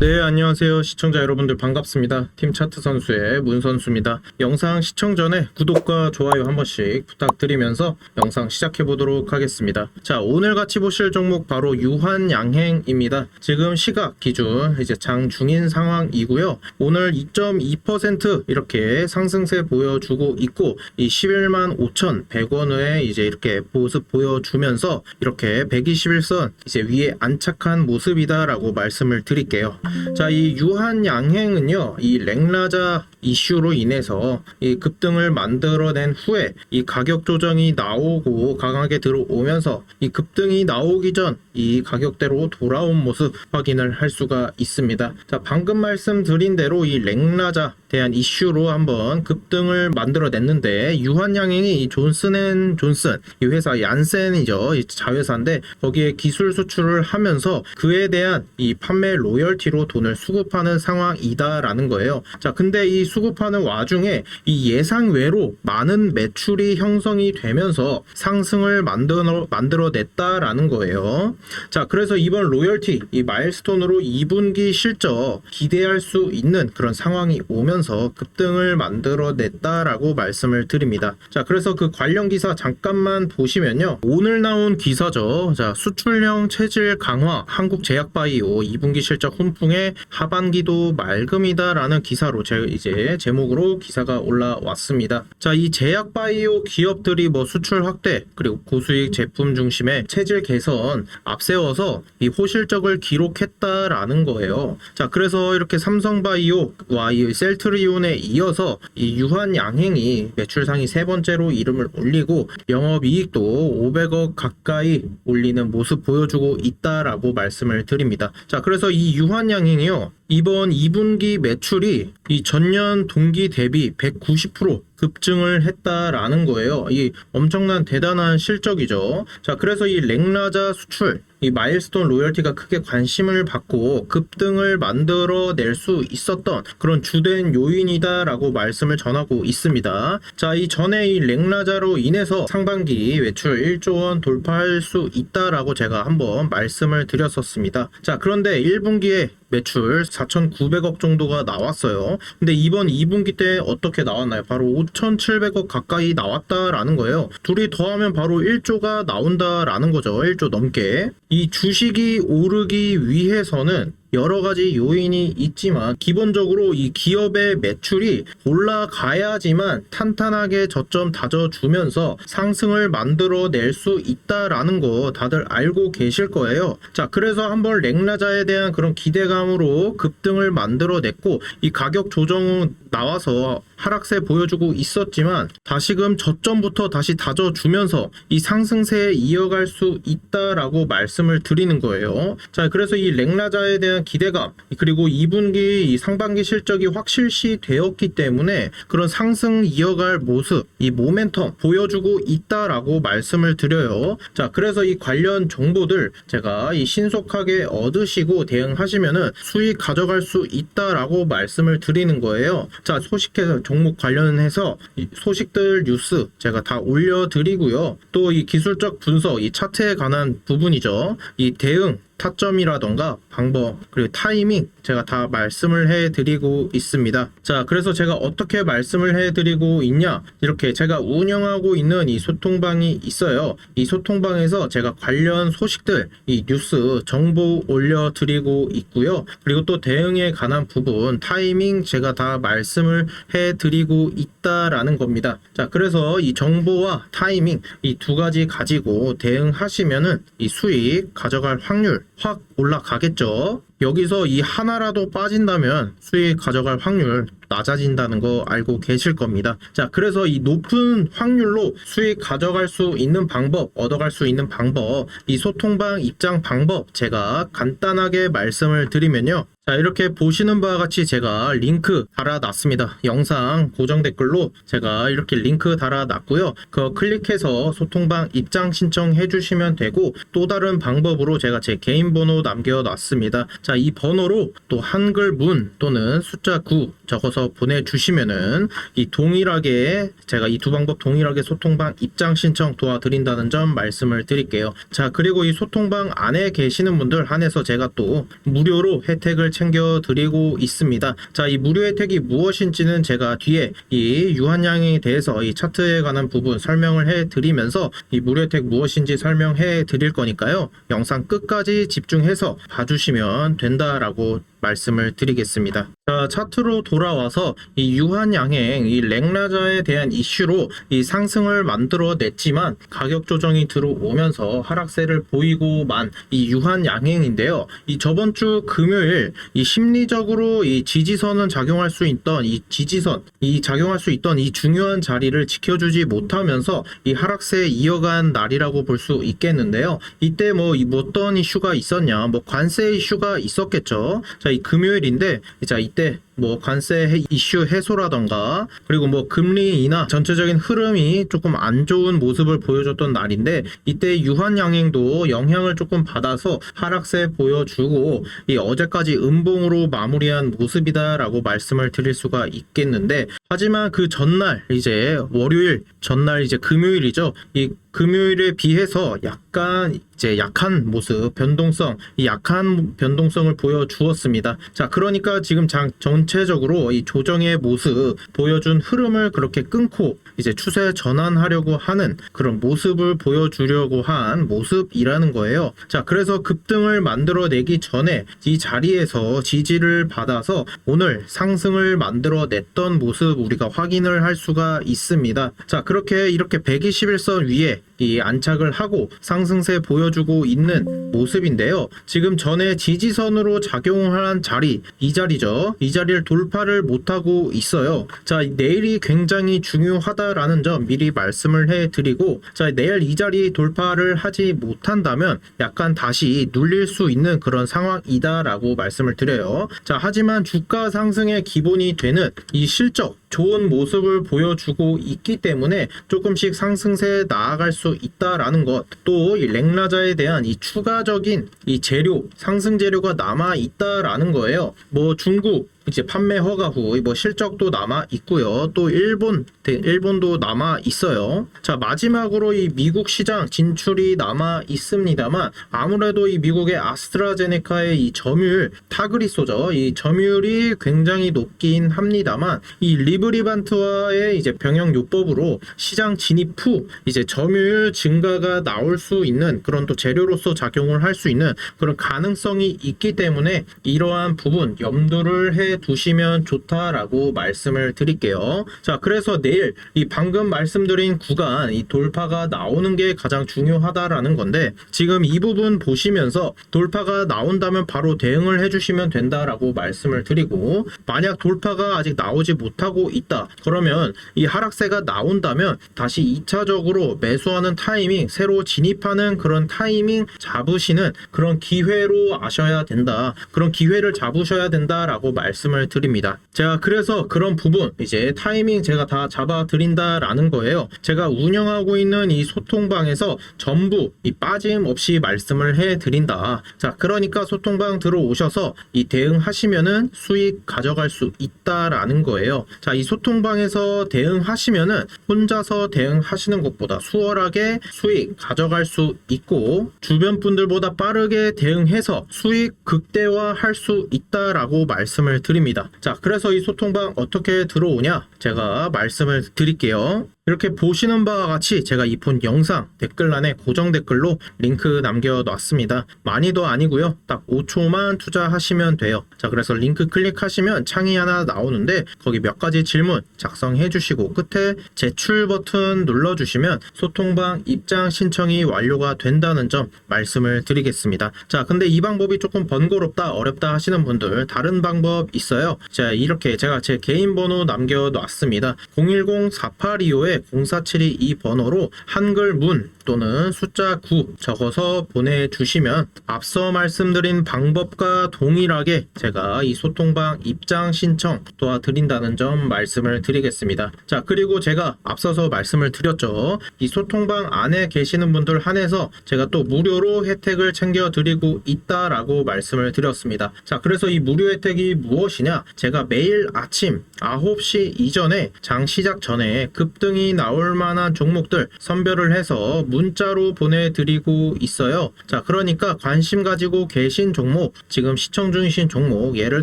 네, 안녕하세요. 시청자 여러분들 반갑습니다. 팀 차트 선수의 문 선수입니다. 영상 시청 전에 구독과 좋아요 한 번씩 부탁드리면서 영상 시작해 보도록 하겠습니다. 자, 오늘 같이 보실 종목 바로 유한 양행입니다. 지금 시각 기준 이제 장 중인 상황이고요. 오늘 2.2% 이렇게 상승세 보여주고 있고 이 11만 5,100원에 이제 이렇게 모습 보여주면서 이렇게 121선 이제 위에 안착한 모습이다라고 말씀을 드릴게요. 자, 이 유한 양행은요, 이 랭라자 이슈로 인해서 이 급등을 만들어낸 후에 이 가격 조정이 나오고 강하게 들어오면서 이 급등이 나오기 전 이 가격대로 돌아온 모습 확인을 할 수가 있습니다. 자, 방금 말씀드린 대로 이 랭라자 대한 이슈로 한번 급등을 만들어냈는데 유한 양행이 이 존슨앤 존슨 이 회사 얀센이죠 이 자회사인데 거기에 기술 수출을 하면서 그에 대한 이 판매 로열티로 돈을 수급하는 상황이다라는 거예요. 자 근데 이 수급하는 와중에 이 예상 외로 많은 매출이 형성이 되면서 상승을 만들어 만들어냈다라는 거예요. 자 그래서 이번 로열티 이 마일스톤으로 2분기 실적 기대할 수 있는 그런 상황이 오면서 급등을 만들어냈다라고 말씀을 드립니다. 자, 그래서 그 관련 기사 잠깐만 보시면요. 오늘 나온 기사죠. 자, 수출형 체질 강화 한국 제약바이오 2분기 실적 훈풍에 하반기도 맑음이다라는 기사로 제 이제 제목으로 기사가 올라왔습니다. 자, 이 제약 바이오 기업들이 뭐 수출 확대 그리고 고수익 제품 중심의 체질 개선 앞세워서 이 호실적을 기록했다라는 거예요. 자, 그래서 이렇게 삼성바이오와 이 셀트리온에 이어서 이 유한 양행이 매출상이 세 번째로 이름을 올리고 영업 이익도 500억 가까이 올리는 모습 보여주고 있다라고 말씀을 드립니다. 자, 그래서 이 유한 양행이요. 이번 2분기 매출이 이 전년 동기 대비 190% 급증을 했다라는 거예요. 이 엄청난 대단한 실적이죠. 자, 그래서 이 랭라자 수출, 이 마일스톤 로열티가 크게 관심을 받고 급등을 만들어낼 수 있었던 그런 주된 요인이다라고 말씀을 전하고 있습니다. 자, 이 전에 이 랭라자로 인해서 상반기 매출 1조 원 돌파할 수 있다라고 제가 한번 말씀을 드렸었습니다. 자, 그런데 1분기에 매출 4,900억 정도가 나왔어요. 근데 이번 2분기 때 어떻게 나왔나요? 바로 5,700억 가까이 나왔다라는 거예요. 둘이 더하면 바로 1조가 나온다라는 거죠. 1조 넘게. 이 주식이 오르기 위해서는 여러 가지 요인이 있지만 기본적으로 이 기업의 매출이 올라가야지만 탄탄하게 저점 다져주면서 상승을 만들어낼 수 있다라는 거 다들 알고 계실 거예요. 자, 그래서 한번 랭라자에 대한 그런 기대감으로 급등을 만들어냈고 이 가격 조정은 나와서 하락세 보여주고 있었지만 다시금 저점부터 다시 다져주면서 이 상승세에 이어갈 수 있다라고 말씀을 드리는 거예요. 자, 그래서 이 랭라자에 대한 기대감 그리고 2분기 이 상반기 실적이 확실시 되었기 때문에 그런 상승 이어갈 모습 이 모멘텀 보여주고 있다라고 말씀을 드려요. 자, 그래서 이 관련 정보들 제가 이 신속하게 얻으시고 대응하시면은 수익 가져갈 수 있다라고 말씀을 드리는 거예요. 자, 소식해서 종목 관련해서 이 소식들 뉴스 제가 다 올려드리고요. 또 이 기술적 분석, 이 차트에 관한 부분이죠. 이 대응 타점이라던가 방법 그리고 타이밍 제가 다 말씀을 해드리고 있습니다. 자 그래서 제가 어떻게 말씀을 해드리고 있냐 이렇게 제가 운영하고 있는 이 소통방이 있어요. 이 소통방에서 제가 관련 소식들 이 뉴스 정보 올려드리고 있고요. 그리고 또 대응에 관한 부분 타이밍 제가 다 말씀을 해드리고 있다라는 겁니다. 자 그래서 이 정보와 타이밍 이 두 가지 가지고 대응하시면은 이 수익 가져갈 확률 확 올라가겠죠. 여기서 이 하나라도 빠진다면 수익 가져갈 확률 낮아진다는 거 알고 계실 겁니다. 자, 그래서 이 높은 확률로 수익 가져갈 수 있는 방법, 얻어갈 수 있는 방법, 이 소통방 입장 방법 제가 간단하게 말씀을 드리면요. 자, 이렇게 보시는 바와 같이 제가 링크 달아놨습니다. 영상 고정 댓글로 제가 이렇게 링크 달아놨고요. 그거 클릭해서 소통방 입장 신청해 주시면 되고 또 다른 방법으로 제가 제 개인 번호 남겨놨습니다. 자, 이 번호로 또 한글 문 또는 숫자 9 적어서 적어서 보내주시면은 이 동일하게 제가 이 두 방법 동일하게 소통방 입장 신청 도와드린다는 점 말씀을 드릴게요. 자 그리고 이 소통방 안에 계시는 분들 한해서 제가 또 무료로 혜택을 챙겨드리고 있습니다. 자 이 무료 혜택이 무엇인지는 제가 뒤에 이 유한양에 대해서 이 차트에 관한 부분 설명을 해드리면서 이 무료 혜택 무엇인지 설명해 드릴 거니까요. 영상 끝까지 집중해서 봐주시면 된다라고 말씀을 드리겠습니다. 자, 차트로 돌아와 서 이 유한양행, 이 랭라자에 대한 이슈로 이 상승을 만들어냈지만 가격 조정이 들어오면서 하락세를 보이고만 이 유한양행인데요. 이 저번 주 금요일 이 심리적으로 이 지지선은 작용할 수 있던 이 지지선, 이 작용할 수 있던 이 중요한 자리를 지켜주지 못하면서 이 하락세 이어간 날이라고 볼 수 있겠는데요. 이때 뭐, 이 어떤 이슈가 있었냐, 뭐 관세 이슈가 있었겠죠. 자, 이 금요일인데, 자, 이때 뭐 관세 해- 이슈 해소라던가 그리고 뭐 금리 인하 전체적인 흐름이 조금 안 좋은 모습을 보여줬던 날인데 이때 유한 양행도 영향을 조금 받아서 하락세 보여주고 이 어제까지 음봉으로 마무리한 모습이다라고 말씀을 드릴 수가 있겠는데 하지만 그 전날 이제 월요일 전날 이제 금요일이죠. 이 금요일에 비해서 약간 이제 약한 모습, 변동성, 이 약한 변동성을 보여주었습니다. 자, 그러니까 지금 장, 전체적으로 이 조정의 모습 보여준 흐름을 그렇게 끊고 이제 추세 전환하려고 하는 그런 모습을 보여주려고 한 모습이라는 거예요. 자, 그래서 급등을 만들어내기 전에 이 자리에서 지지를 받아서 오늘 상승을 만들어냈던 모습 우리가 확인을 할 수가 있습니다. 자, 그렇게 이렇게 121선 위에 이 안착을 하고 상승세 보여주고 있는 모습인데요. 지금 전에 지지선으로 작용한 자리, 이 자리죠. 이 자리를 돌파를 못하고 있어요. 자, 내일이 굉장히 중요하다라는 점 미리 말씀을 해드리고, 자, 내일 이 자리 돌파를 하지 못한다면 약간 다시 눌릴 수 있는 그런 상황이다라고 말씀을 드려요. 자, 하지만 주가 상승의 기본이 되는 이 실적, 좋은 모습을 보여주고 있기 때문에 조금씩 상승세에 나아갈 수 있다라는 것, 또이 랭라자에 대한 이 추가적인 이 재료, 상승 재료가 남아 있다라는 거예요. 뭐 중국 이제 판매 허가 후뭐 실적도 남아 있고요. 또 일본 대- 일본도 남아 있어요. 자 마지막으로 이 미국 시장 진출이 남아 있습니다만 아무래도 이 미국의 아스트라제네카의 이 점유율 타그리소죠. 이 점유율이 굉장히 높긴 합니다만 이 리브리반트와의 이제 병역 요법으로 시장 진입 후 이제 점유율 증가가 나올 수 있는 그런 또 재료로서 작용을 할 수 있는 그런 가능성이 있기 때문에 이러한 부분 염두를 해 두시면 좋다라고 말씀을 드릴게요. 자, 그래서 내일 이 방금 말씀드린 구간 이 돌파가 나오는 게 가장 중요하다라는 건데 지금 이 부분 보시면서 돌파가 나온다면 바로 대응을 해주시면 된다라고 말씀을 드리고 만약 돌파가 아직 나오지 못하고 있다 그러면 이 하락세가 나온다면 다시 2차적으로 매수하는 타이밍 새로 진입하는 그런 타이밍 잡으시는 그런 기회로 아셔야 된다 그런 기회를 잡으셔야 된다라고 말씀 을 드립니다. 제가 그래서 그런 부분 이제 타이밍 제가 다 잡아 드린다라는 거예요. 제가 운영하고 있는 이 소통방에서 전부 이 빠짐없이 말씀을 해 드린다. 자 그러니까 소통방 들어오셔서 이 대응하시면은 수익 가져갈 수 있다라는 거예요. 자 이 소통방에서 대응하시면은 혼자서 대응하시는 것보다 수월하게 수익 가져갈 수 있고 주변 분들보다 빠르게 대응해서 수익 극대화할 수 있다라고 말씀을 드립니다 자 그래서 이 소통방 어떻게 들어오냐 제가 말씀을 드릴게요 이렇게 보시는 바와 같이 제가 이본 영상 댓글란에 고정 댓글로 링크 남겨놨습니다. 많이도 아니고요. 딱 5초만 투자하시면 돼요. 자, 그래서 링크 클릭하시면 창이 하나 나오는데 거기 몇 가지 질문 작성해 주시고 끝에 제출 버튼 눌러 주시면 소통방 입장 신청이 완료가 된다는 점 말씀을 드리겠습니다. 자, 근데 이 방법이 조금 번거롭다, 어렵다 하시는 분들 다른 방법 있어요. 자, 이렇게 제가 제 개인 번호 남겨놨습니다. 010-4825에 0472 이 번호로 한글 문 또는 숫자 9 적어서 보내주시면 앞서 말씀드린 방법과 동일하게 제가 이 소통방 입장 신청 도와드린다는 점 말씀을 드리겠습니다. 자, 그리고 제가 앞서서 말씀을 드렸죠. 이 소통방 안에 계시는 분들 한해서 제가 또 무료로 혜택을 챙겨드리고 있다라고 말씀을 드렸습니다. 자, 그래서 이 무료 혜택이 무엇이냐? 제가 매일 아침 9시 이전에 장 시작 전에 급등이 나올 만한 종목들 선별을 해서 문자로 보내드리고 있어요. 자, 그러니까 관심 가지고 계신 종목, 지금 시청 중이신 종목, 예를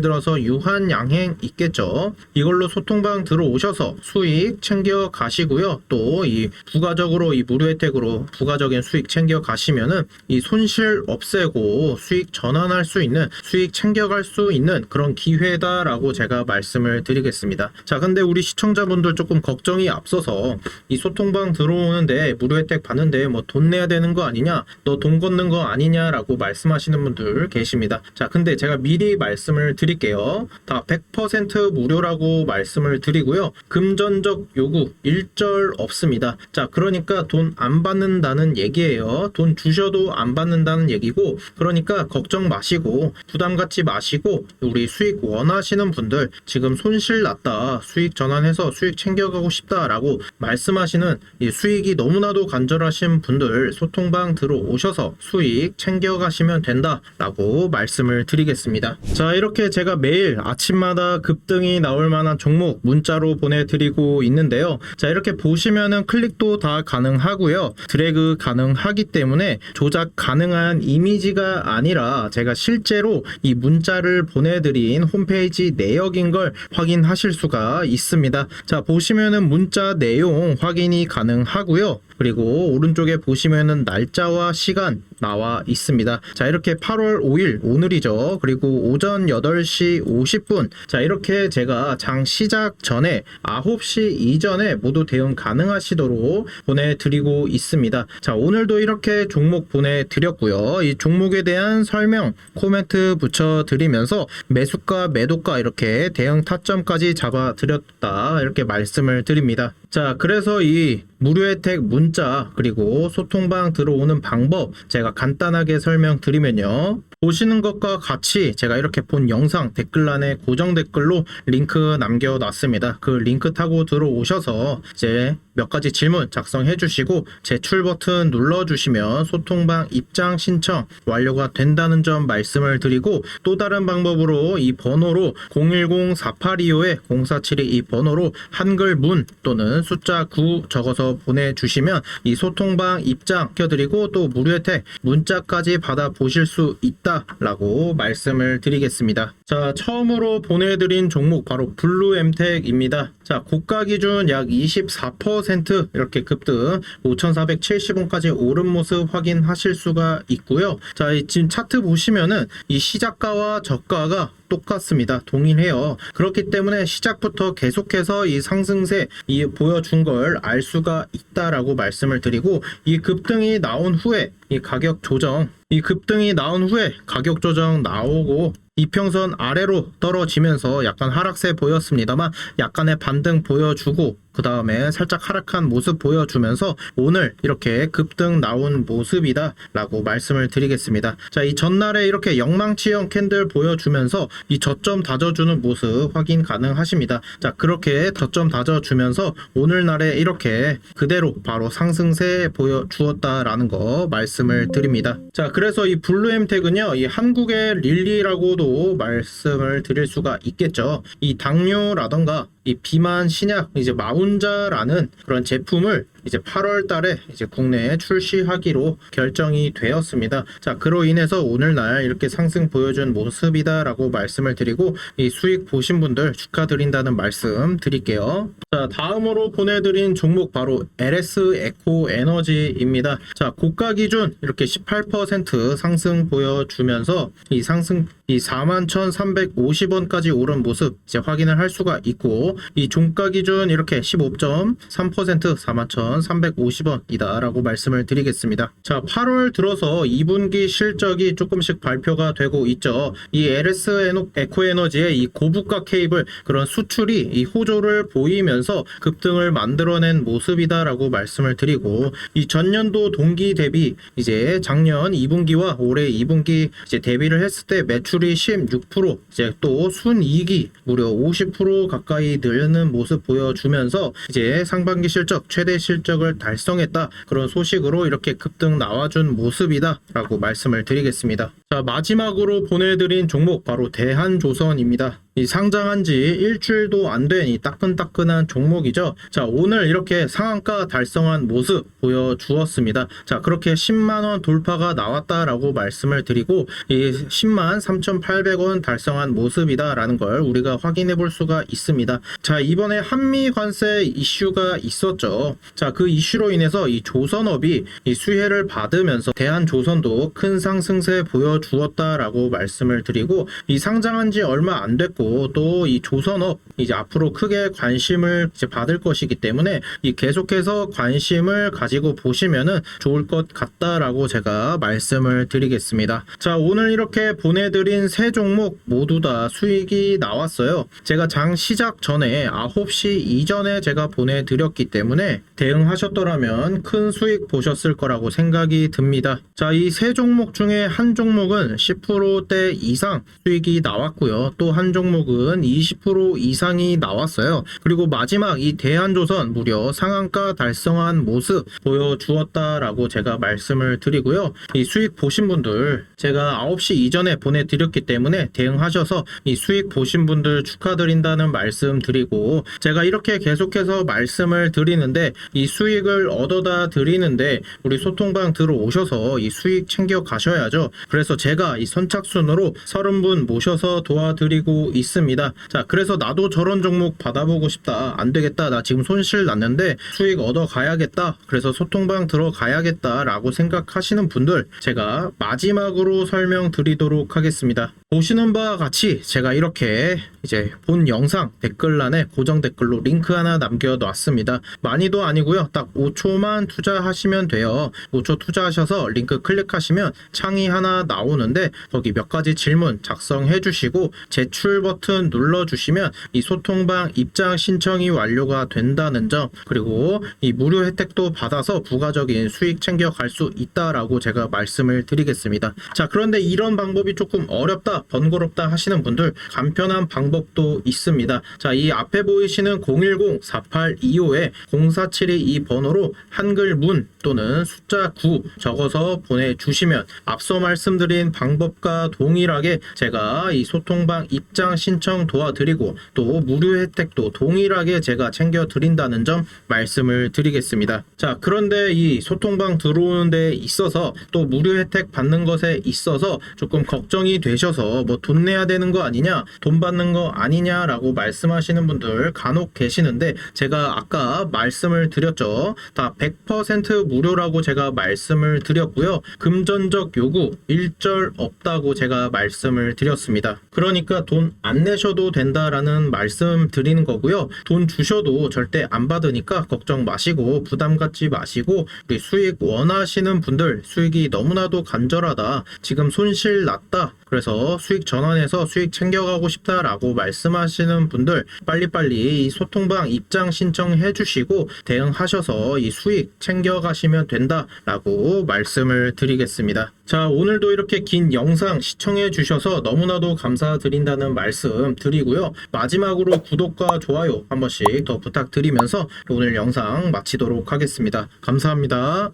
들어서 유한 양행 있겠죠. 이걸로 소통방 들어오셔서 수익 챙겨 가시고요. 또 이 부가적으로 이 무료 혜택으로 부가적인 수익 챙겨 가시면은 이 손실 없애고 수익 전환할 수 있는 수익 챙겨갈 수 있는 그런 기회다라고 제가 말씀을 드리겠습니다. 자, 근데 우리 시청자분들 조금 걱정이 앞서서 이 소통방 들어오는데 무료 혜택 받는데 뭐 돈 내야 되는 거 아니냐? 너 돈 걷는 거 아니냐라고 말씀하시는 분들 계십니다. 자, 근데 제가 미리 말씀을 드릴게요. 다 100% 무료라고 말씀을 드리고요. 금전적 요구 일절 없습니다. 자, 그러니까 돈 안 받는다는 얘기예요. 돈 주셔도 안 받는다는 얘기고, 그러니까 걱정 마시고 부담 갖지 마시고 우리 수익 원하시는 분들 지금 손실 났다, 수익 전환해서 수익 챙겨가고 싶다라고 말씀하시는 이 수익이 너무나도 간절하신 분들 소통방 들어오셔서 수익 챙겨가시면 된다라고 말씀을 드리겠습니다. 자, 이렇게 제가 매일 아침마다 급등이 나올 만한 종목 문자로 보내드리고 있는데요. 자, 이렇게 보시면은 클릭도 다 가능하고요. 드래그 가능하기 때문에 조작 가능한 이미지가 아니라 제가 실제로 이 문자를 보내드린 홈페이지 내역인 걸 확인하실 수가 있습니다. 자, 보시면은 문자 내용 확인이 가능하고요. 그리고 오른쪽에 보시면은 날짜와 시간 나와 있습니다. 자, 이렇게 8월 5일 오늘이죠. 그리고 오전 8시 50분. 자, 이렇게 제가 장 시작 전에 9시 이전에 모두 대응 가능하시도록 보내드리고 있습니다. 자, 오늘도 이렇게 종목 보내드렸고요. 이 종목에 대한 설명, 코멘트 붙여드리면서 매수가, 매도가 이렇게 대응 타점까지 잡아드렸다. 이렇게 말씀을 드립니다. 자, 그래서 이 무료 혜택 문자 그리고 소통방 들어오는 방법 제가 간단하게 설명드리면요. 보시는 것과 같이 제가 이렇게 본 영상 댓글란에 고정 댓글로 링크 남겨놨습니다. 그 링크 타고 들어오셔서 이제 몇 가지 질문 작성해 주시고 제출 버튼 눌러 주시면 소통방 입장 신청 완료가 된다는 점 말씀을 드리고 또 다른 방법으로 이 번호로 010-4825-0472 이 번호로 한글 문 또는 숫자 9 적어서 보내주시면 이 소통방 입장 켜드리고 또 무료 혜택 문자까지 받아 보실 수 있다라고 말씀을 드리겠습니다. 자 처음으로 보내드린 종목 바로 블루엠텍입니다. 자 고가 기준 약 24% 이렇게 급등 5,470원까지 오른 모습 확인하실 수가 있고요. 자이 지금 차트 보시면은 이 시작가와 저가가 똑같습니다. 동일해요. 그렇기 때문에 시작부터 계속해서 이 상승세 이 보여준 걸 알 수가 있다라고 말씀을 드리고 이 급등이 나온 후에 이 가격 조정 이 급등이 나온 후에 가격 조정 나오고 이평선 아래로 떨어지면서 약간 하락세 보였습니다만 약간의 반등 보여주고 그 다음에 살짝 하락한 모습 보여주면서 오늘 이렇게 급등 나온 모습이다 라고 말씀을 드리겠습니다. 자, 이 전날에 이렇게 영망치형 캔들 보여주면서 이 저점 다져주는 모습 확인 가능하십니다. 자, 그렇게 저점 다져주면서 오늘날에 이렇게 그대로 바로 상승세 보여주었다라는 거 말씀을 드립니다. 자, 그래서 이 블루엠텍은요, 이 한국의 릴리라고도 말씀을 드릴 수가 있겠죠. 이 당뇨라던가 이 비만 신약 이제 마운자라는 그런 제품을 이제 8월 달에 이제 국내에 출시하기로 결정이 되었습니다. 자, 그로 인해서 오늘날 이렇게 상승 보여준 모습이다라고 말씀을 드리고 이 수익 보신 분들 축하드린다는 말씀 드릴게요. 자, 다음으로 보내드린 종목 바로 LS 에코 에너지입니다. 자, 고가 기준 이렇게 18% 상승 보여주면서 이 상승 이 41,350원까지 오른 모습 이제 확인을 할 수가 있고 이 종가 기준 이렇게 15.3% 350원이다 라고 말씀을 드리겠습니다. 자, 8월 들어서 2분기 실적이 조금씩 발표가 되고 있죠. 이 LS 에코에너지의 이 고부가 케이블 그런 수출이 이 호조를 보이면서 급등을 만들어낸 모습이다 라고 말씀을 드리고 이 전년도 동기 대비 이제 작년 2분기와 올해 2분기 이제 대비를 했을 때 매출이 16% 이제 또 순이익이 무려 50% 가까이 늘는 모습 보여주면서 이제 상반기 실적 최대 실적 을 달성했다 그런 소식으로 이렇게 급등 나와준 모습이다 라고 말씀을 드리겠습니다. 자 마지막으로 보내드린 종목 바로 대한조선입니다. 이 상장한 지 일주일도 안 된 이 따끈따끈한 종목이죠. 자, 오늘 이렇게 상한가 달성한 모습 보여주었습니다. 자, 그렇게 10만원 돌파가 나왔다라고 말씀을 드리고, 이 10만 3,800원 달성한 모습이다라는 걸 우리가 확인해 볼 수가 있습니다. 자, 이번에 한미 관세 이슈가 있었죠. 자, 그 이슈로 인해서 이 조선업이 이 수혜를 받으면서 대한조선도 큰 상승세 보여 주었다라고 말씀을 드리고, 이 상장한 지 얼마 안 됐고, 또 이 조선업 이제 앞으로 크게 관심을 이제 받을 것이기 때문에 이 계속해서 관심을 가지고 보시면은 좋을 것 같다라고 제가 말씀을 드리겠습니다. 자, 오늘 이렇게 보내드린 세 종목 모두 다 수익이 나왔어요. 제가 장 시작 전에 9시 이전에 제가 보내드렸기 때문에 대응하셨더라면 큰 수익 보셨을 거라고 생각이 듭니다. 자, 이 세 종목 중에 한 종목 은 10%대 이상 수익이 나왔고요. 또 한 종목은 20% 이상이 나왔어요. 그리고 마지막 이 대한조선 무려 상한가 달성한 모습 보여주었다라고 제가 말씀을 드리고요. 이 수익 보신 분들 제가 9시 이전에 보내드렸기 때문에 대응하셔서 이 수익 보신 분들 축하드린다는 말씀 드리고 제가 이렇게 계속해서 말씀을 드리는데 이 수익을 얻어다 드리는데 우리 소통방 들어오셔서 이 수익 챙겨 가셔야죠. 그래서 제가 이 선착순으로 30분 모셔서 도와드리고 있습니다. 자, 그래서 나도 저런 종목 받아보고 싶다. 안 되겠다. 나 지금 손실 났는데 수익 얻어 가야겠다. 그래서 소통방 들어가야겠다라고 생각하시는 분들 제가 마지막으로 설명드리도록 하겠습니다. 보시는 바와 같이 제가 이렇게 이제 본 영상 댓글란에 고정 댓글로 링크 하나 남겨 놨습니다. 많이도 아니고요. 딱 5초만 투자하시면 돼요. 5초 투자하셔서 링크 클릭하시면 창이 하나 나오는데 거기 몇 가지 질문 작성해 주시고 제출 버튼 눌러 주시면 이 소통방 입장 신청이 완료가 된다는 점 그리고 이 무료 혜택도 받아서 부가적인 수익 챙겨 갈 수 있다라고 제가 말씀을 드리겠습니다. 자, 그런데 이런 방법이 조금 어렵다, 번거롭다 하시는 분들 간편한 방법도 있습니다. 자, 이 앞에 보이시는 010-4825에 0472이 번호로 한글 문 또는 숫자 9 적어서 보내주시면 앞서 말씀드린 방법과 동일하게 제가 이 소통방 입장 신청 도와드리고 또 무료 혜택도 동일하게 제가 챙겨 드린다는 점 말씀을 드리겠습니다. 자, 그런데 이 소통방 들어오는 데 있어서 또 무료 혜택 받는 것에 있어서 조금 걱정이 되셔서 뭐 돈 내야 되는 거 아니냐, 돈 받는 거 아니냐라고 말씀하시는 분들 간혹 계시는데 제가 아까 말씀을 드렸죠. 다 100% 무료라고 제가 말씀을 드렸고요. 금전적 요구 일절 없다고 제가 말씀을 드렸습니다. 그러니까 돈 안 내셔도 된다라는 말씀 드리는 거고요. 돈 주셔도 절대 안 받으니까 걱정 마시고 부담 갖지 마시고 우리 수익 원하시는 분들 수익이 너무나도 간절하다. 지금 손실 났다. 그래서 수익 전환해서 수익 챙겨가고 싶다라고 말씀하시는 분들 빨리빨리 이 소통방 입장 신청해 주시고 대응하셔서 이 수익 챙겨가시면 된다라고 말씀을 드리겠습니다. 자, 오늘도 이렇게 긴 영상 시청해 주셔서 너무나도 감사드린다는 말씀 드리고요. 마지막으로 구독과 좋아요 한 번씩 더 부탁드리면서 오늘 영상 마치도록 하겠습니다. 감사합니다.